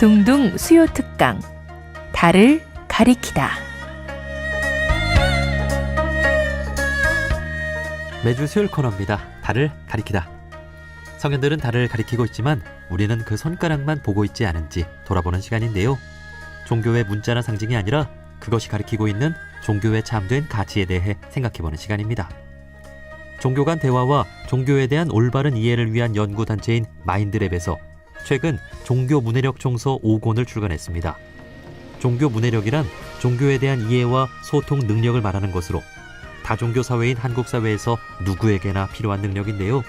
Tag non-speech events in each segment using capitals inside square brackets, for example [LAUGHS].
둥둥 수요 특강 달을 가리키다. 매주 수요일 코너입니다. 달을 가리키다. 성현들은 달을 가리키고 있지만 우리는 그 손가락만 보고 있지 않은지 돌아보는 시간인데요. 종교의 문자나 상징이 아니라 그것이 가리키고 있는 종교에 참된 가치에 대해 생각해보는 시간입니다. 종교 간 대화와 종교에 대한 올바른 이해를 위한 연구단체인 마인드랩에서 최근 종교 문해력 총서 5권을 출간했습니다. 종교 문해력이란 종교에 대한 이해와 소통 능력을 말하는 것으로 다종교 사회인 한국 사회에서 누구에게나 필요한 능력인데요.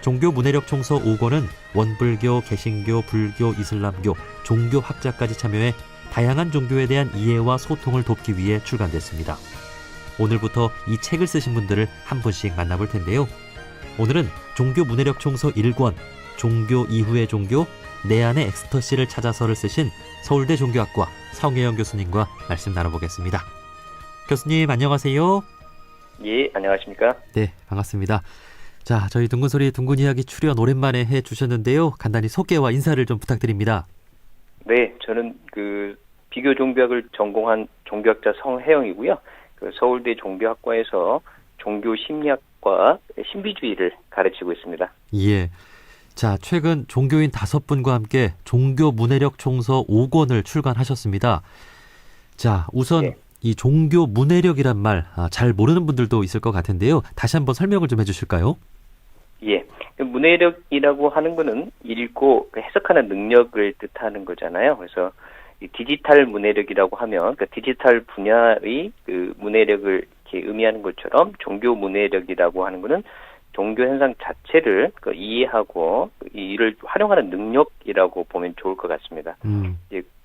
종교 문해력 총서 5권은 원불교, 개신교, 불교, 이슬람교, 종교 학자까지 참여해 다양한 종교에 대한 이해와 소통을 돕기 위해 출간됐습니다. 오늘부터 이 책을 쓰신 분들을 한 분씩 만나볼 텐데요. 오늘은 종교 문해력 총서 1권, 종교 이후의 종교, 내 안의 엑스터시를 찾아서를 쓰신 서울대 종교학과 성혜영 교수님과 말씀 나눠보겠습니다. 교수님 안녕하세요. 예, 안녕하십니까? 네, 반갑습니다. 자, 저희 둥근 소리 둥근 이야기 출연 오랜만에 해 주셨는데요. 간단히 소개와 인사를 좀 부탁드립니다. 네, 저는 그 비교 종교학을 전공한 종교학자 성혜영이고요. 그 서울대 종교학과에서 종교 심리학과 신비주의를 가르치고 있습니다. 예. 자, 최근 종교인 다섯 분과 함께 종교 문해력 총서 5권을 출간하셨습니다. 자, 우선 네. 이 종교 문해력이란 말 잘 모르는 분들도 있을 것 같은데요. 다시 한번 설명을 좀 해주실까요? 예, 그 문해력이라고 하는 거는 읽고 그 해석하는 능력을 뜻하는 거잖아요. 그래서 이 디지털 문해력이라고 하면 그 디지털 분야의 그 문해력을 이렇게 의미하는 것처럼 종교 문해력이라고 하는 거는 종교 현상 자체를 그 이해하고 이 이를 활용하는 능력이라고 보면 좋을 것 같습니다. 음,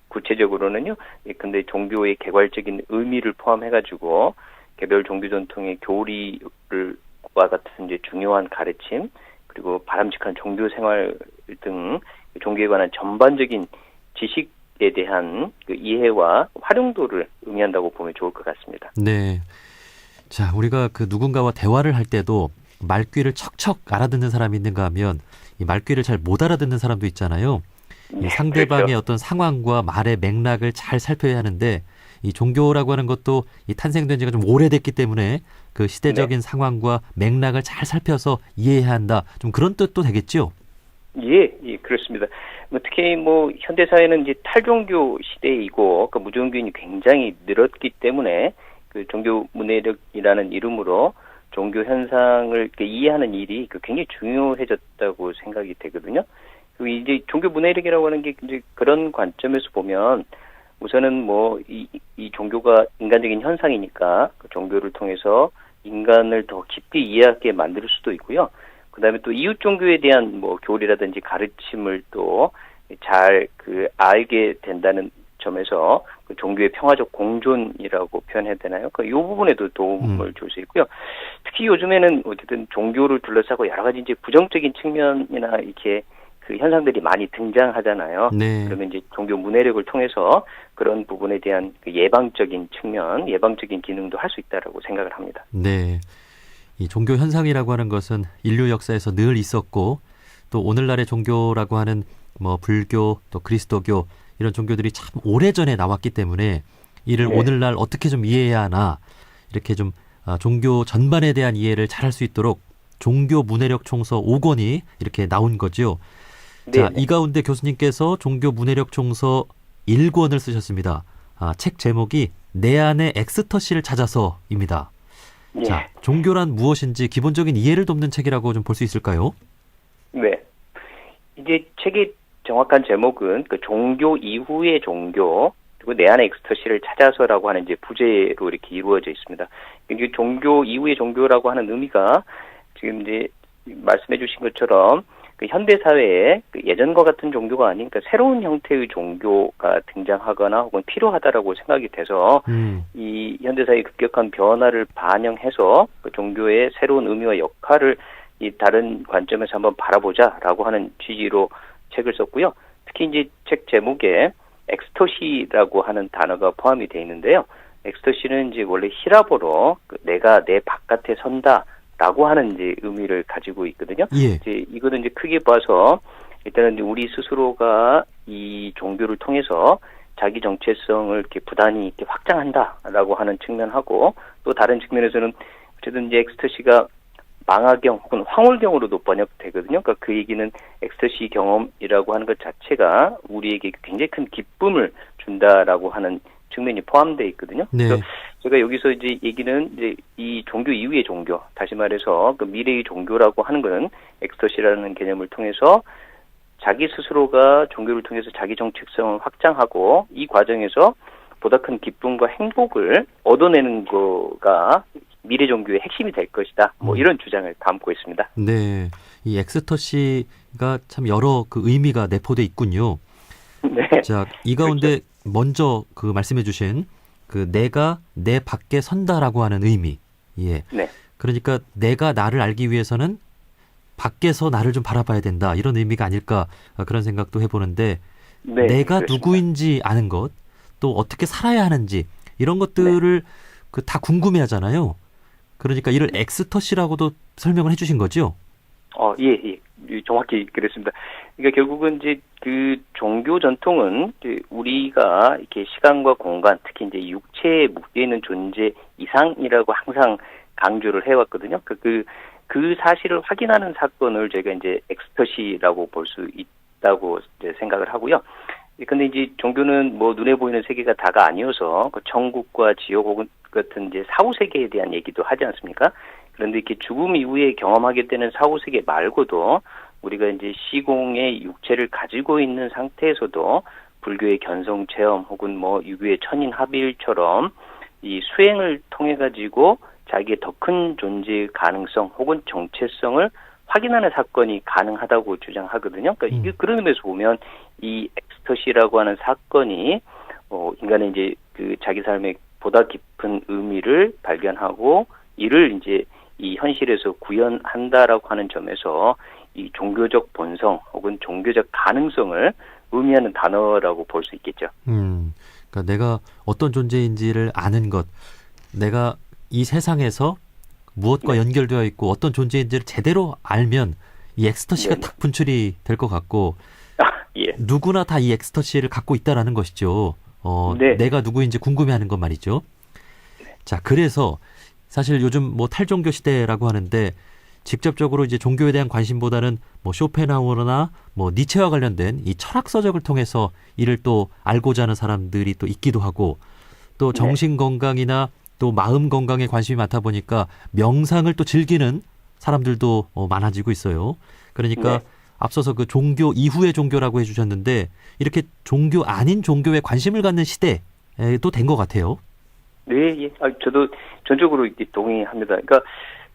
구체적으로는요. 예, 근데 종교의 개괄적인 의미를 포함해가지고 개별 종교 전통의 교리를과 같은 이제 중요한 가르침 그리고 바람직한 종교 생활 등 종교에 관한 전반적인 지식에 대한 그 이해와 활용도를 의미한다고 보면 좋을 것 같습니다. 네. 자, 우리가 그 누군가와 대화를 할 때도 말귀를 척척 알아듣는 사람이 있는가 하면 이 말귀를 잘 못 알아듣는 사람도 있잖아요. 이 네, 상대방의 그렇죠. 어떤 상황과 말의 맥락을 잘 살펴야 하는데 이 종교라고 하는 것도 이 탄생된 지가 좀 오래됐기 때문에 그 시대적인 네. 상황과 맥락을 잘 살펴서 이해해야 한다. 좀 그런 뜻도 되겠죠. 예, 예, 그렇습니다. 뭐 특히 뭐 현대 사회는 이제 탈종교 시대이고 그 무종교인이 굉장히 늘었기 때문에 그 종교 문해력이라는 이름으로 종교 현상을 이해하는 일이 그 굉장히 중요해졌다고 생각이 되거든요. 그 이제 종교 문해력이라고 하는 게 이제 그런 관점에서 보면 우선은 뭐이 이 종교가 인간적인 현상이니까 그 종교를 통해서 인간을 더 깊이 이해하게 만들 수도 있고요. 그다음에 또 이웃 종교에 대한 뭐 교리라든지 가르침을 또 잘 그 알게 된다는 점에서 그 종교의 평화적 공존이라고 표현해야 되나요? 그이 부분에도 도움을 음. 줄수 있고요. 특히 요즘에는 어쨌든 종교를 둘러싸고 여러 가지 이제 부정적인 측면이나 이렇게 그 현상들이 많이 등장하잖아요. 네. 그러면 이제 종교 문해력을 통해서 그런 부분에 대한 그 예방적인 측면, 예방적인 기능도 할 수 있다라고 생각을 합니다. 네. 이 종교 현상이라고 하는 것은 인류 역사에서 늘 있었고 또 오늘날의 종교라고 하는 뭐 불교 또 그리스도교 이런 종교들이 참 오래전에 나왔기 때문에 이를 네. 오늘날 어떻게 좀 이해해야 하나 이렇게 좀 아, 종교 전반에 대한 이해를 잘할 수 있도록 종교 문해력 총서 5권이 이렇게 나온 거죠. 자, 네, 이 가운데 교수님께서 종교 문해력 총서 1권을 쓰셨습니다. 아, 책 제목이 내 안의 엑스터시를 찾아서입니다. 예. 자, 종교란 무엇인지 기본적인 이해를 돕는 책이라고 좀 볼 수 있을까요? 네. 이제 책의 정확한 제목은 그 종교 이후의 종교 그리고 내 안의 엑스터시를 찾아서라고 하는 이제 부제로 이렇게 이루어져 있습니다. 이게 종교 이후의 종교라고 하는 의미가 지금 이제 말씀해 주신 것처럼 그 현대 사회에 그 예전과 같은 종교가 아닌 그 새로운 형태의 종교가 등장하거나 혹은 필요하다라고 생각이 돼서 음, 이 현대사의 급격한 변화를 반영해서 그 종교의 새로운 의미와 역할을 이 다른 관점에서 한번 바라보자라고 하는 취지로 책을 썼고요. 특히 이제 책 제목에 엑스터시라고 하는 단어가 포함이 되어 있는데요. 엑스터시는 이제 원래 히라보로 그 내가 내 바깥에 선다라고 하는 이제 의미를 가지고 있거든요. 예. 이제 이거는 이제 크게 봐서 일단은 우리 스스로가 이 종교를 통해서 자기 정체성을 이렇게 부단히 이렇게 확장한다라고 하는 측면하고 또 다른 측면에서는 어쨌든 이제 엑스터시가 망화경 혹은 황홀경으로도 번역되거든요. 그러니까 그 얘기는 엑스터시 경험이라고 하는 것 자체가 우리에게 굉장히 큰 기쁨을 준다라고 하는 측면이 포함되어 있거든요. 네. 그래서 제가 여기서 이제 얘기는 이제 이 종교 이후의 종교, 다시 말해서 그 미래의 종교라고 하는 거는 엑스터시라는 개념을 통해서 자기 스스로가 종교를 통해서 자기 정체성을 확장하고 이 과정에서 보다 큰 기쁨과 행복을 얻어내는 거가 미래 종교의 핵심이 될 것이다. 뭐 음. 이런 주장을 담고 있습니다. 네. 이 엑스터시가 참 여러 그 의미가 내포돼 있군요. 네. 자, 이 가운데 먼저 그 말씀해 주신 그 내가 내 밖에 선다라고 하는 의미. 예. 네. 그러니까 내가 나를 알기 위해서는 밖에서 나를 좀 바라봐야 된다. 이런 의미가 아닐까 아, 그런 생각도 해보는데 네, 내가 그렇습니다. 누구인지 아는 것, 또 어떻게 살아야 하는지 이런 것들을 네. 그다 궁금해하잖아요. 그러니까 이를 엑스터시라고도 설명을 해주신 거죠. 어, 예, 예. 예, 정확히 그랬습니다. 그러니까 결국은 이제 그 종교 전통은 우리가 이렇게 시간과 공간, 특히 이제 육체에 묶여 있는 존재 이상이라고 항상 강조를 해왔거든요. 그, 그, 그 사실을 확인하는 사건을 저희가 이제 엑스터시라고 볼 수 있다고 생각을 하고요. 예, 근데 이제 종교는 뭐 눈에 보이는 세계가 다가 아니어서 그 천국과 지옥 혹은 같은 이제 사후 세계에 대한 얘기도 하지 않습니까? 그런데 이렇게 죽음 이후에 경험하게 되는 사후 세계 말고도 우리가 이제 시공의 육체를 가지고 있는 상태에서도 불교의 견성 체험 혹은 뭐 유교의 천인 합일처럼 이 수행을 통해 가지고 자기의 더 큰 존재의 가능성 혹은 정체성을 확인하는 사건이 가능하다고 주장하거든요. 그러니까 이게 음. 그런 의미에서 보면 이 엑스터시라고 하는 사건이 어, 인간의 이제 그 자기 삶의 보다 깊은 의미를 발견하고 이를 이제 이 현실에서 구현한다라고 하는 점에서 이 종교적 본성 혹은 종교적 가능성을 의미하는 단어라고 볼 수 있겠죠. 음, 그러니까 내가 어떤 존재인지를 아는 것, 내가 이 세상에서 무엇과 네. 연결되어 있고 어떤 존재인지를 제대로 알면 이 엑스터시가 네네. 탁 분출이 될 것 같고 아, 예. 누구나 다 이 엑스터시를 갖고 있다라는 것이죠. 어, 네. 내가 누구인지 궁금해하는 것 말이죠. 자, 그래서 사실 요즘 뭐 탈종교 시대라고 하는데 직접적으로 이제 종교에 대한 관심보다는 뭐 쇼펜하우어나 뭐 니체와 관련된 이 철학 서적을 통해서 이를 또 알고자 하는 사람들이 또 있기도 하고 또 네. 정신 건강이나 또 마음 건강에 관심이 많다 보니까 명상을 또 즐기는 사람들도 어, 많아지고 있어요. 그러니까 네. 앞서서 그 종교 이후의 종교라고 해주셨는데 이렇게 종교 아닌 종교에 관심을 갖는 시대도 된 것 같아요. 네, 예. 아, 저도 전적으로 동의합니다. 그러니까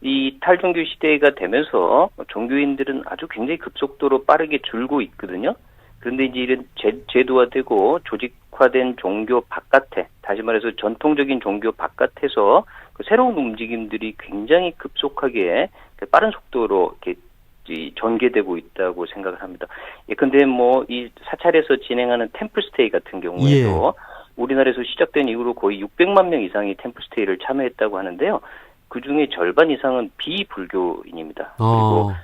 이 탈종교 시대가 되면서 종교인들은 아주 굉장히 급속도로 빠르게 줄고 있거든요. 그런데 이제 이런 제, 제도화되고 조직화된 종교 바깥에, 다시 말해서 전통적인 종교 바깥에서 그 새로운 움직임들이 굉장히 급속하게 그 빠른 속도로 이렇게 이 전개되고 있다고 생각을 합니다. 예, 근데 뭐이 사찰에서 진행하는 템플스테이 같은 경우에도 우리나라에서 시작된 이후로 거의 600만 명 이상이 템플스테이를 참여했다고 하는데요. 그 중에 절반 이상은 비불교인입니다. 그리고 어,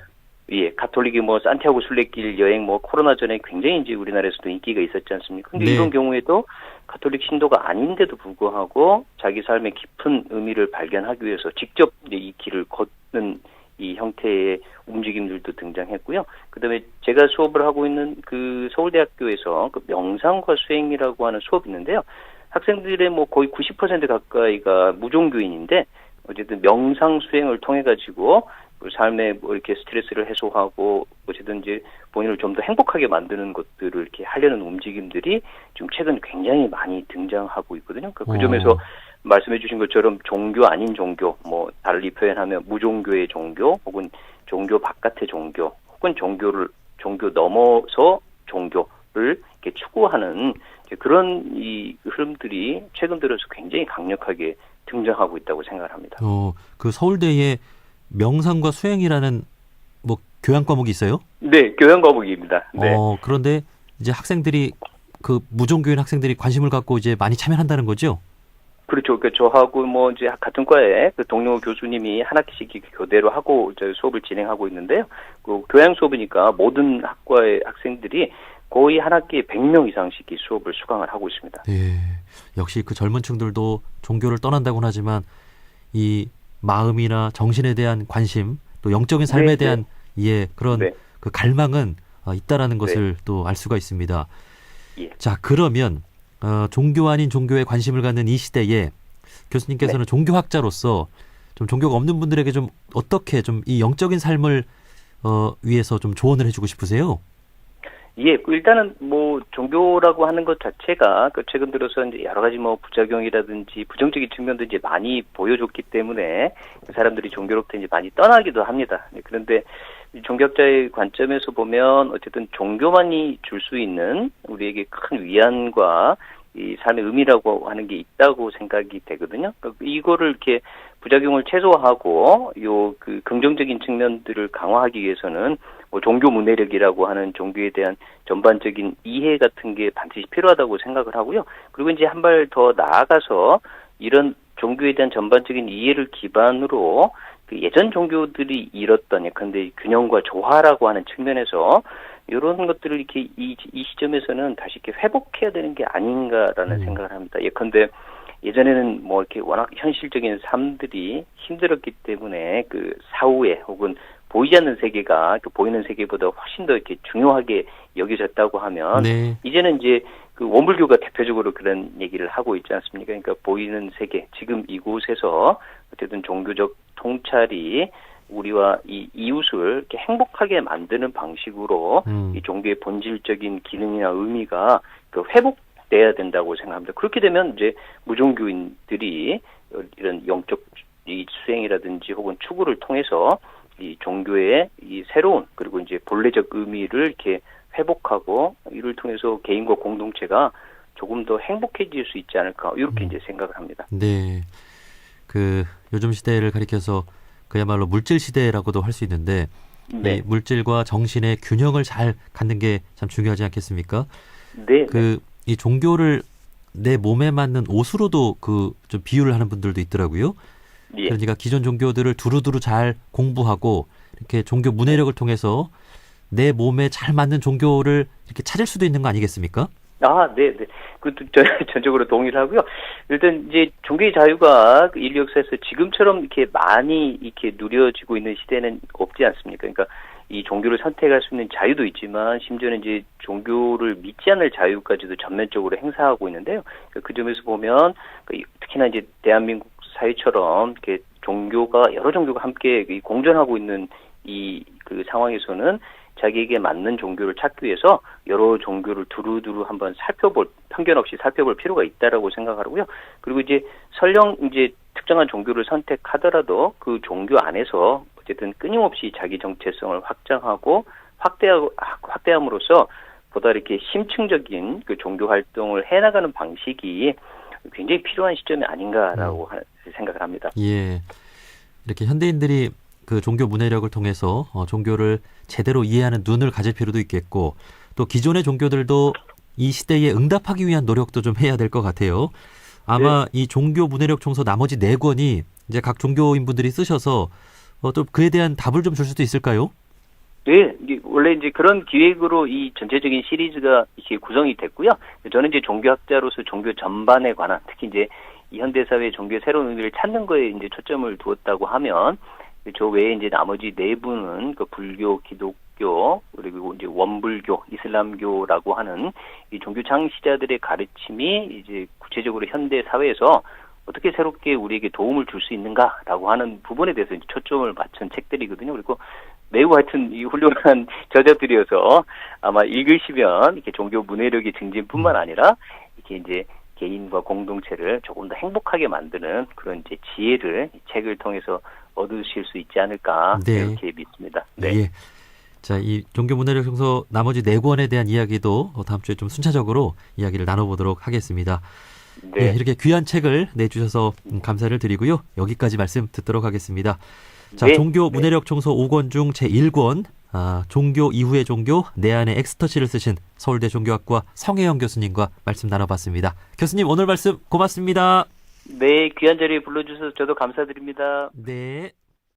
예, 가톨릭이 뭐 산티아고 순례길 여행 뭐 코로나 전에 굉장히 이제 우리나라에서도 인기가 있었지 않습니까? 근데 네. 이런 경우에도 가톨릭 신도가 아닌데도 불구하고 자기 삶의 깊은 의미를 발견하기 위해서 직접 이 길을 걷는 이 형태의 움직임들도 등장했고요. 그다음에 제가 수업을 하고 있는 그 서울대학교에서 그 명상과 수행이라고 하는 수업이 있는데요. 학생들의 뭐 거의 90% 가까이가 무종교인인데 어쨌든 명상 수행을 통해 가지고 그 삶에 뭐 이렇게 스트레스를 해소하고 어쨌든 이제 본인을 좀 더 행복하게 만드는 것들을 이렇게 하려는 움직임들이 지금 최근 굉장히 많이 등장하고 있거든요. 그러니까 그 어. 점에서 말씀해 주신 것처럼 종교 아닌 종교, 뭐 달리 표현하면 무종교의 종교 혹은 종교 바깥의 종교 혹은 종교를 종교 넘어서 종교를 이렇게 추구하는 그런 이 흐름들이 최근 들어서 굉장히 강력하게 등장하고 있다고 생각을 합니다. 어, 그 서울대에 명상과 수행이라는 뭐 교양 과목이 있어요. 네, 교양 과목입니다. 네. 어, 그런데 이제 학생들이 그 무종교인 학생들이 관심을 갖고 이제 많이 참여한다는 거죠. 그렇죠. 그 저하고 뭐 이제 같은 과에 그 동료 교수님이 한 학기씩 교대로 하고 이제 수업을 진행하고 있는데요. 그 교양 수업이니까 모든 학과의 학생들이 거의 한 학기에 100명 이상씩 이 수업을 수강을 하고 있습니다. 예. 역시 그 젊은 층들도 종교를 떠난다고는 하지만 이 마음이나 정신에 대한 관심 또 영적인 삶에 네, 대한 예 그런 네. 그 갈망은 어, 있다라는 것을 또 알 수가 있습니다. 예. 자 그러면 어, 종교 아닌 종교에 관심을 갖는 이 시대에 교수님께서는 네. 종교학자로서 좀 종교가 없는 분들에게 좀 어떻게 좀 이 영적인 삶을 어, 위해서 좀 조언을 해주고 싶으세요? 예, 그 일단은 뭐 종교라고 하는 것 자체가 그 최근 들어서 이제 여러 가지 뭐 부작용이라든지 부정적인 측면도 이제 많이 보여줬기 때문에 사람들이 종교로부터 이제 많이 떠나기도 합니다. 네, 그런데 이 종교학자의 관점에서 보면 어쨌든 종교만이 줄 수 있는 우리에게 큰 위안과 이 삶의 의미라고 하는 게 있다고 생각이 되거든요. 그러니까 이거를 이렇게 부작용을 최소화하고 요 그 긍정적인 측면들을 강화하기 위해서는 뭐 종교 문해력이라고 하는 종교에 대한 전반적인 이해 같은 게 반드시 필요하다고 생각을 하고요. 그리고 이제 한 발 더 나아가서 이런 종교에 대한 전반적인 이해를 기반으로 그 예전 종교들이 이뤘던 예컨대 균형과 조화라고 하는 측면에서 이런 것들을 이렇게 이, 이 시점에서는 다시 이렇게 회복해야 되는 게 아닌가라는 음. 생각을 합니다. 예컨대 예전에는 뭐 이렇게 워낙 현실적인 삶들이 힘들었기 때문에 그 사후에 혹은 보이지 않는 세계가 그 보이는 세계보다 훨씬 더 이렇게 중요하게 여겨졌다고 하면 네. 이제는 이제 그 원불교가 대표적으로 그런 얘기를 하고 있지 않습니까? 그러니까 보이는 세계 지금 이곳에서 어쨌든 종교적 통찰이 우리와 이 이웃을 이렇게 행복하게 만드는 방식으로 음. 이 종교의 본질적인 기능이나 의미가 그 회복돼야 된다고 생각합니다. 그렇게 되면 이제 무종교인들이 이런 영적 이 수행이라든지 혹은 추구를 통해서 이 종교의 이 새로운 그리고 이제 본래적 의미를 이렇게 회복하고 이를 통해서 개인과 공동체가 조금 더 행복해질 수 있지 않을까 이렇게 음. 이제 생각을 합니다. 네. 그 요즘 시대를 가리켜서 그야말로 물질 시대라고도 할 수 있는데 네, 이 물질과 정신의 균형을 잘 갖는 게 참 중요하지 않겠습니까? 네, 그 이 종교를 내 몸에 맞는 옷으로도 그 좀 비유를 하는 분들도 있더라고요. 예. 그러니까 기존 종교들을 두루두루 잘 공부하고 이렇게 종교 문해력을 통해서 내 몸에 잘 맞는 종교를 이렇게 찾을 수도 있는 거 아니겠습니까? 아, 네, 네. 그것도 저, [LAUGHS] 전적으로 동의를 하고요. 일단 이제 종교의 자유가 그 인류 역사에서 지금처럼 이렇게 많이 이렇게 누려지고 있는 시대는 없지 않습니까? 그러니까 이 종교를 선택할 수 있는 자유도 있지만 심지어는 이제 종교를 믿지 않을 자유까지도 전면적으로 행사하고 있는데요. 그그 점에서 보면 그 이- 특히나 이제 대한민국 사회처럼 이렇게 종교가 여러 종교가 함께 이 공존하고 있는 이 그 상황에서는 자기에게 맞는 종교를 찾기 위해서 여러 종교를 두루두루 한번 살펴볼 편견 없이 살펴볼 필요가 있다라고 생각하고요. 그리고 이제 설령 이제 특정한 종교를 선택하더라도 그 종교 안에서 어쨌든 끊임없이 자기 정체성을 확장하고 확대하고 확대함으로써 보다 이렇게 심층적인 그 종교 활동을 해나가는 방식이 굉장히 필요한 시점이 아닌가라고 하- 생각을 합니다. 예. 이렇게 현대인들이 그 종교 문해력을 통해서 어, 종교를 제대로 이해하는 눈을 가질 필요도 있겠고 또 기존의 종교들도 이 시대에 응답하기 위한 노력도 좀 해야 될 것 같아요. 아마 이 종교 문해력 총서 나머지 네 권이 이제 각 종교인분들이 쓰셔서 어, 또 그에 대한 답을 좀 줄 수도 있을까요? 네, 원래 이제 그런 기획으로 이 전체적인 시리즈가 이렇게 구성이 됐고요. 저는 이제 종교학자로서 종교 전반에 관한 특히 이제 이 현대 사회 종교의 새로운 의미를 찾는 거에 이제 초점을 두었다고 하면 저 외에 이제 나머지 네 분은 그 불교, 기독교 그리고 이제 원불교, 이슬람교라고 하는 이 종교 창시자들의 가르침이 이제 구체적으로 현대 사회에서 어떻게 새롭게 우리에게 도움을 줄 수 있는가라고 하는 부분에 대해서 이제 초점을 맞춘 책들이거든요. 그리고 매우 하여튼 이 훌륭한 [LAUGHS] 저자들이어서 아마 읽으시면 이렇게 종교 문해력이 증진뿐만 아니라 이렇게 이제 개인과 공동체를 조금 더 행복하게 만드는 그런 이제 지혜를 이 책을 통해서 얻으실 수 있지 않을까 네. 이렇게 믿습니다. 네. 예. 자, 이 종교 문해력 총서 나머지 네 권에 대한 이야기도 어, 다음 주에 좀 순차적으로 이야기를 나눠보도록 하겠습니다. 네. 예, 이렇게 귀한 책을 내주셔서 음, 감사를 드리고요. 여기까지 말씀 듣도록 하겠습니다. 자, 네, 종교 네. 문해력 총서 5권 중 제1권 아, 종교 이후의 종교 내 안의 엑스터치를 쓰신 서울대 종교학과 성혜영 교수님과 말씀 나눠봤습니다. 교수님 오늘 말씀 고맙습니다. 네, 귀한 자리에 불러주셔서 저도 감사드립니다. 네.